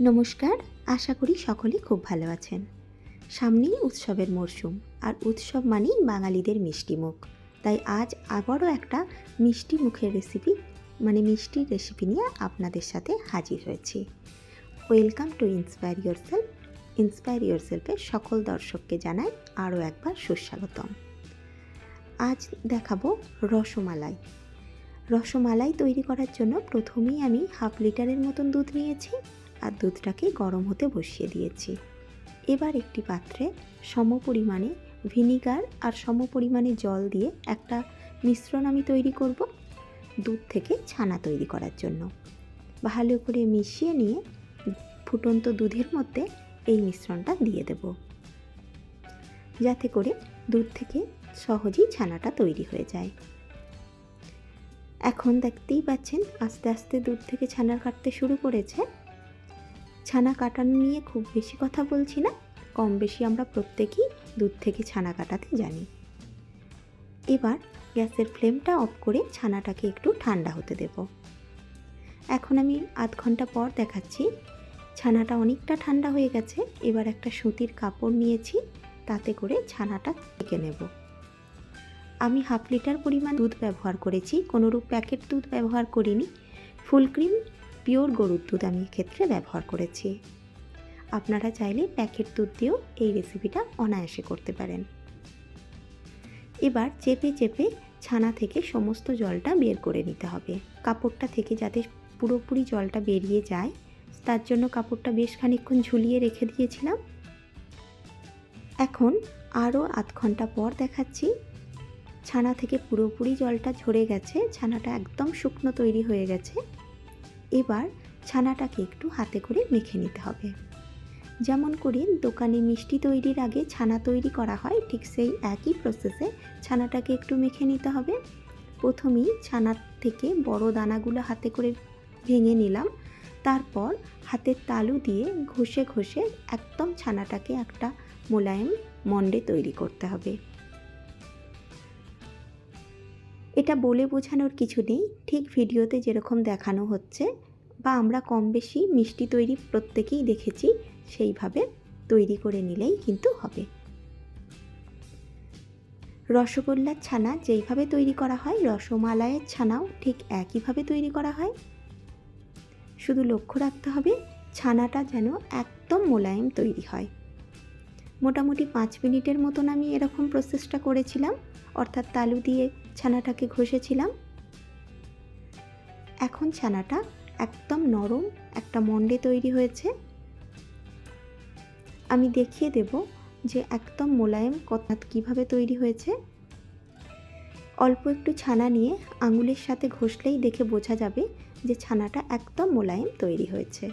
নমস্কার, আশা করি সকলে খুব ভালো আছেন। সামনেই উৎসবের মরশুম, আর উৎসব মানেই বাঙালিদের মিষ্টি মুখ। তাই আজ আবারও একটা মিষ্টি মুখের রেসিপি মানে মিষ্টির রেসিপি নিয়ে আপনাদের সাথে হাজির হয়েছি। Welcome to inspire yourself inspire your সেলফের সকল দর্শককে জানাই আরও একবার সুস্বাগতম। আজ দেখাবো রসমালাই। রসমালাই তৈরি করার জন্য প্রথমেই আমি হাফ লিটারের মতন দুধ নিয়েছি। আর দুধটাকে গরম হতে বসিয়ে দিয়েছি। এবার একটি পাত্রে সম পরিমাণে ভিনিগার আর সম পরিমাণে জল দিয়ে একটা মিশ্রণ আমি তৈরি করব দুধ থেকে ছানা তৈরি করার জন্য। ভালো করে মিশিয়ে নিয়ে ফুটন্ত দুধের মধ্যে এই মিশ্রণটা দিয়ে দেব। যাতে করে দুধ থেকে সহজেই ছানাটা তৈরি হয়ে যায়। এখন দেখতেই পাচ্ছেন, আস্তে আস্তে দুধ থেকে ছানা কাটতে শুরু করেছে। ছানা কাটানো নিয়ে খুব বেশি কথা বলছি না। কম বেশি আমরা প্রত্যেকেই দুধ থেকে ছানা কাটাতে জানি। এবার গ্যাসের ফ্লেমটা অফ করে ছানাটাকে একটু ঠান্ডা হতে দেব। এখন আমি আধ ঘণ্টা পর দেখাচ্ছি। ছানাটা অনেকটা ঠান্ডা হয়ে গেছে। এবার একটা সুতির কাপড় নিয়েছি। তাতে করে ছানাটা ঢেকে নেব। আমি হাফ লিটার পরিমাণ দুধ ব্যবহার করেছি। কোনোরূপ প্যাকেট দুধ ব্যবহার করিনি। ফুল ক্রিম পিওর গরুর দুধ আমি ক্ষেত্রে ব্যবহার করেছি। আপনারা চাইলে প্যাকেট দুধ দিয়েও এই রেসিপিটা অনায়াসে করতে পারেন। এবার চেপে চেপে ছানা থেকে সমস্ত জলটা বের করে নিতে হবে। কাপড়টা থেকে যাতে পুরোপুরি জলটা বেরিয়ে যায়, তার জন্য কাপড়টা বেশ খানিক্ষণ ঝুলিয়ে রেখে দিয়েছিলাম। এখন আরও আধ ঘণ্টা পর দেখাচ্ছি। ছানা থেকে পুরোপুরি জলটা ঝরে গেছে, ছানাটা একদম শুকনো তৈরি হয়ে গেছে। এবার ছানাটাকে একটু হাতে করে মেখে নিতে হবে। যেমন করে দোকানে মিষ্টি তৈরির আগে ছানা তৈরি করা হয়, ঠিক সেই একই প্রসেসে ছানাটাকে একটু মেখে নিতে হবে। প্রথমেই ছানার থেকে বড় দানাগুলো হাতে করে ভেঙে নিলাম। তারপর হাতের তালু দিয়ে ঘষে ঘষে একদম ছানাটাকে একটা মোলায়েম মন্ডে তৈরি করতে হবে। এটা বলে বোঝানোর কিছু নেই। ঠিক ভিডিওতে যেরকম দেখানো হচ্ছে বা আমরা কম বেশি মিষ্টি তৈরি প্রত্যেকেই দেখেছি, সেইভাবে তৈরি করে নিলেই কিন্তু হবে। রসগোল্লার ছানা যেইভাবে তৈরি করা হয়, রসমালাইয়ের ছানাও ঠিক একইভাবে তৈরি করা হয়। শুধু লক্ষ্য রাখতে হবে, ছানাটা যেন একদম মোলায়েম তৈরি হয়। মোটামুটি পাঁচ মিনিটের মতন আমি এরকম প্রসেসটা করেছিলাম। অর্থাৎ তালু দিয়ে ছানাটাকে ঘষেছিলাম। এখন ছানাটা একদম নরম একটা মন্ডে তৈরি হয়েছে। আমি দেখিয়ে দেব যে একদম মোলায়েম কথা কীভাবে তৈরি হয়েছে। অল্প একটু ছানা নিয়ে আঙুলের সাথে ঘষলেই দেখে বোঝা যাবে যে ছানাটা একদম মোলায়েম তৈরি হয়েছে।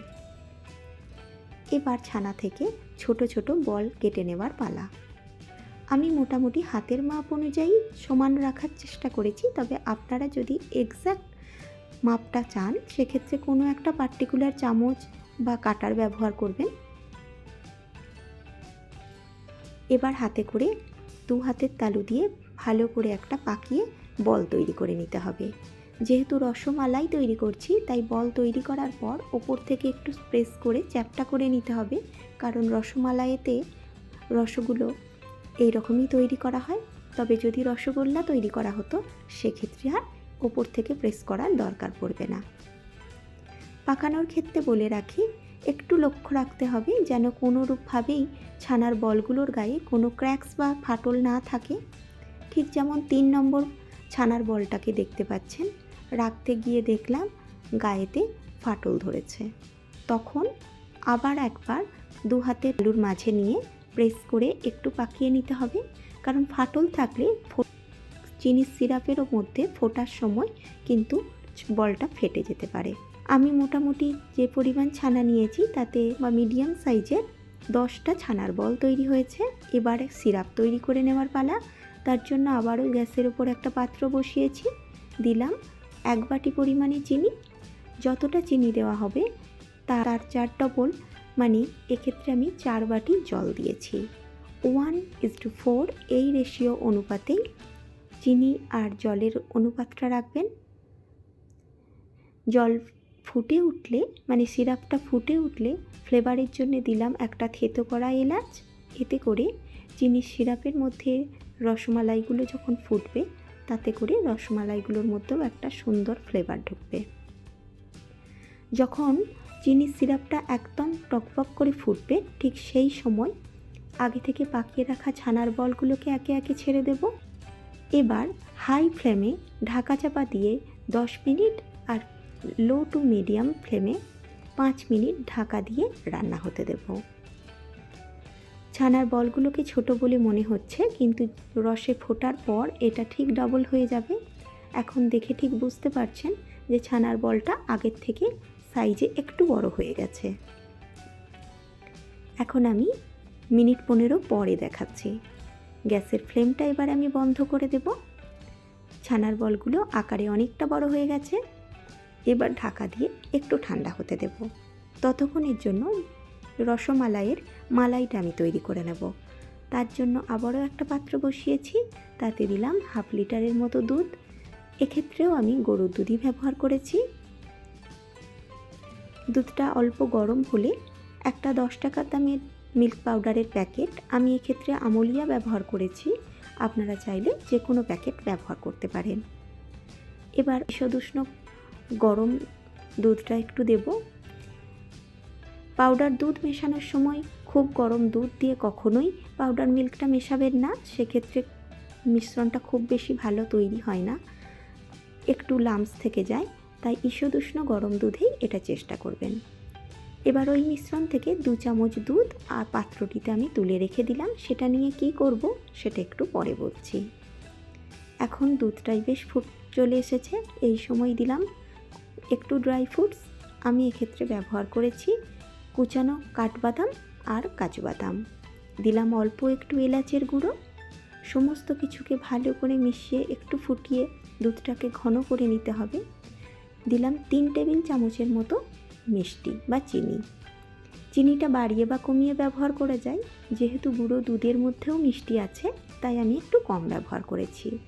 এবার ছানা থেকে ছোট ছোট বল কেটে নেবার পালা। আমি মোটামুটি হাতের মাপ অনুযায়ী সমান রাখার চেষ্টা করেছি, তবে আপনারা যদি এক্স্যাক্ট মাপটা চান, সেক্ষেত্রে কোনো একটা পার্টিকুলার চামচ বা কাটার ব্যবহার করবেন। এবার হাতে করে দু হাতের তালু দিয়ে ভালো করে একটা পাকিয়ে বল তৈরি করে নিতে হবে। যেহেতু রসমালাই তৈরি করছি, তাই বল তৈরি করার পর ওপর থেকে একটু স্প্রেস করে চ্যাপটা করে নিতে হবে, কারণ রসমালাইতে রসগুলো এই রকমই তৈরি করা হয়। তবে যদি রসগোল্লা তৈরি করা হতো, সেক্ষেত্রে আর ওপর থেকে প্রেস করার দরকার পড়বে না। পাকানোর ক্ষেত্রে বলে রাখি, একটু লক্ষ্য রাখতে হবে যেন কোনোরূপভাবেই ছানার বলগুলোর গায়ে কোনো ক্র্যাক্স বা ফাটল না থাকে। ঠিক যেমন তিন নম্বর ছানার বলটাকে দেখতে পাচ্ছেন। রাখতে গিয়ে দেখলাম গায়েতে ফাটল ধরেছে। তখন আবার একবার দু হাতে আলুর মাঝে নিয়ে প্রেস করে একটু পাকিয়ে নিতে হবে। কারণ ফাটল থাকলে চিনির সিরাপেরও মধ্যে ফোটার সময় কিন্তু বলটা ফেটে যেতে পারে। আমি মোটামুটি যে পরিমাণ ছানা নিয়েছি তাতে বা মিডিয়াম সাইজের দশটা ছানার বল তৈরি হয়েছে। এবারে সিরাপ তৈরি করে নেওয়ার পালা। তার জন্য আবারও গ্যাসের ওপর একটা পাত্র বসিয়েছি। দিলাম এক বাটি পরিমাণে চিনি। যতটা চিনি দেওয়া হবে, তার চার ডবল মানে এক্ষেত্রে আমি চার বাটি জল দিয়েছি। ওয়ান ইজ টু ফোর এই রেশিও অনুপাতেই। চিনি আর জলের অনুপাতটা রাখবেন। জল ফুটে উঠলে মানে সিরাপটা ফুটে উঠলে ফ্লেভারের জন্য দিলাম একটা থেতো করা এলাচ। এতে করে চিনির সিরাপের মধ্যে রসমালাইগুলো যখন ফুটবে, তাতে করে রসমালাইগুলোর মধ্যেও একটা সুন্দর ফ্লেভার ঢুকবে। যখন চিনির সিরাপটা একদম টকবক করে ফুটবে, ঠিক সেই সময় আগে থেকে পাকিয়ে রাখা ছানার বলগুলোকে একে একে ছেড়ে দেব। এবার হাই ফ্লেমে ঢাকা চাপা দিয়ে দশ মিনিট আর লো টু মিডিয়াম ফ্লেমে পাঁচ মিনিট ঢাকা দিয়ে রান্না হতে দেব। ছানার বলগুলোকে ছোট বলে মনে হচ্ছে, কিন্তু রসে ফোটার পর এটা ঠিক ডবল হয়ে যাবে। এখন দেখে ঠিক বুঝতে পারছেন যে ছানার বলটা আগের থেকে সাইজে একটু বড় হয়ে গেছে। এখন আমি মিনিট পনেরো পরে দেখাচ্ছি। গ্যাসের ফ্লেমটা এবার আমি বন্ধ করে দেব। ছানার বলগুলো আকারে অনেকটা বড় হয়ে গেছে। এবার ঢাকা দিয়ে একটু ঠান্ডা হতে দেব। ততক্ষণের জন্য রসমালাইয়ের মালাইটা আমি তৈরি করে নেব। তার জন্য আবারও একটা পাত্র বসিয়েছি। তাতে দিলাম হাফ লিটারের মতো দুধ। এক্ষেত্রেও আমি গরুর দুধই ব্যবহার করেছি। দুধটা অল্প গরম হলে একটা দশ টাকার দামের মিল্ক পাউডারের প্যাকেট আমি এক্ষেত্রে আমলিয়া ব্যবহার করেছি। আপনারা চাইলে যে কোনো প্যাকেট ব্যবহার করতে পারেন। এবার সদুষ্ণ গরম দুধটা একটু দেব। পাউডার দুধ মেশানোর সময় খুব গরম দুধ দিয়ে কখনোই পাউডার মিল্কটা মেশাবেন না, সেক্ষেত্রে মিশ্রণটা খুব বেশি ভালো তৈরি হয় না। একটু লামস থেকে যায়। তাই ঈষদুষ্ণ গরম দুধেই এটা চেষ্টা করবেন। এবার ওই মিশ্রণ থেকে দু চামচ দুধ আর পাত্রটিতে আমি তুলে রেখে দিলাম। সেটা নিয়ে কি করব সেটা একটু পরে বলছি। এখন দুধটাই বেশ ফুট চলে এসেছে। এই সময় দিলাম একটু ড্রাই ফ্রুটস। আমি এক্ষেত্রে ব্যবহার করেছি কুচানো কাঠবাদাম আর কাজু বাদাম। দিলাম অল্প একটু এলাচের গুঁড়ো। সমস্ত কিছুকে ভালো করে মিশিয়ে একটু ফুটিয়ে দুধটাকে ঘন করে নিতে হবে। দিলাম তিন টেবিল চামচের মতো মিষ্টি বা চিনি। চিনিটা বাড়িয়ে বা কমিয়ে ব্যবহার করা যায়। যেহেতু গুঁড়ো দুধের মধ্যেও মিষ্টি আছে, তাই আমি একটু কম ব্যবহার করেছি।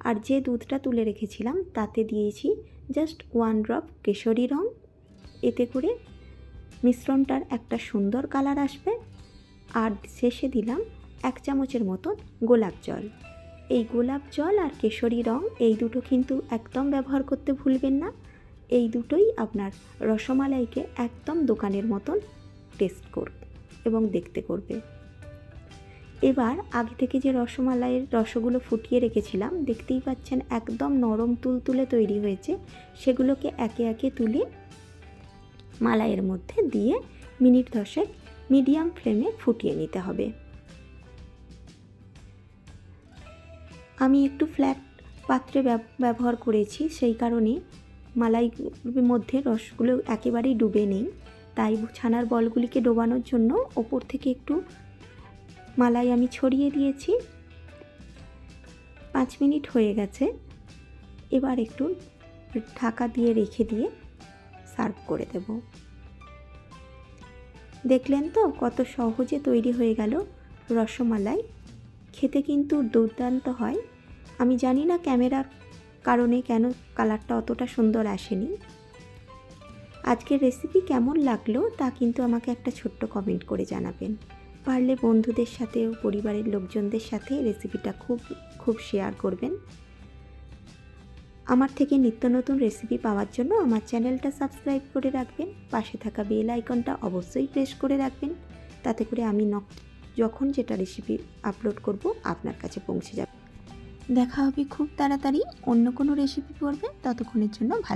আর যে দুধটা তুলে রেখেছিলাম, তাতে দিয়েছি জাস্ট ওয়ান ড্রপ কেশরি রং। এতে করে মিশ্রণটার একটা সুন্দর কালার আসবে। আর শেষে দিলাম এক চামচের মতন গোলাপ জল। এই গোলাপ জল আর কেশরি রং এই দুটো কিন্তু একদম ব্যবহার করতে ভুলবেন না। এই দুটোই আপনার রসমালাইকে একদম দোকানের মতন টেস্ট করবে এবং দেখতে করবে। এবার আগে থেকে যে রসমালাইয়ের রসগুলো ফুটিয়ে রেখেছিলাম, দেখতেই পাচ্ছেন একদম নরম তুলতুলে তৈরি হয়েছে। সেগুলোকে একে একে তুলে মালাইয়ের মধ্যে দিয়ে মিনিট দশেক মিডিয়াম ফ্লেমে ফুটিয়ে নিতে হবে। আমি একটু ফ্ল্যাট পাত্রে ব্যবহার করেছি, সেই কারণে মালাইয়ের মধ্যে রসগুলো একেবারেই ডুবে নেই। তাই ছানার বলগুলিকে ডোবানোর জন্য ওপর থেকে একটু মালাই আমি ছড়িয়ে দিয়েছি। পাঁচ মিনিট হয়ে গেছে। এবার একটু ঢাকা দিয়ে রেখে দিয়ে সার্ভ করে দেব। দেখলেন তো কত সহজে তৈরি হয়ে গেল রসমালাই। খেতে কিন্তু দুর্দান্ত হয়। আমি জানি না ক্যামেরার কারণে কেন কালারটা অতটা সুন্দর আসেনি। আজকের রেসিপি কেমন লাগল তা কিন্তু আমাকে একটা ছোট্ট কমেন্ট করে জানাবেন। পারলে বন্ধুদের সাথেও পরিবারের লোকজনদের সাথে রেসিপিটা খুব খুব শেয়ার করবেন। আমার থেকে নিত্য নতুন রেসিপি পাওয়ার জন্য আমার চ্যানেলটা সাবস্ক্রাইব করে রাখবেন। পাশে থাকা বেল আইকনটা অবশ্যই প্রেস করে রাখবেন। তাতে করে আমি যখন যেটা রেসিপি আপলোড করব আপনার কাছে পৌঁছে যাবে। দেখা হবে খুব তাড়াতাড়ি। অন্য কোনো রেসিপি পড়বে ততক্ষণের জন্য ভালো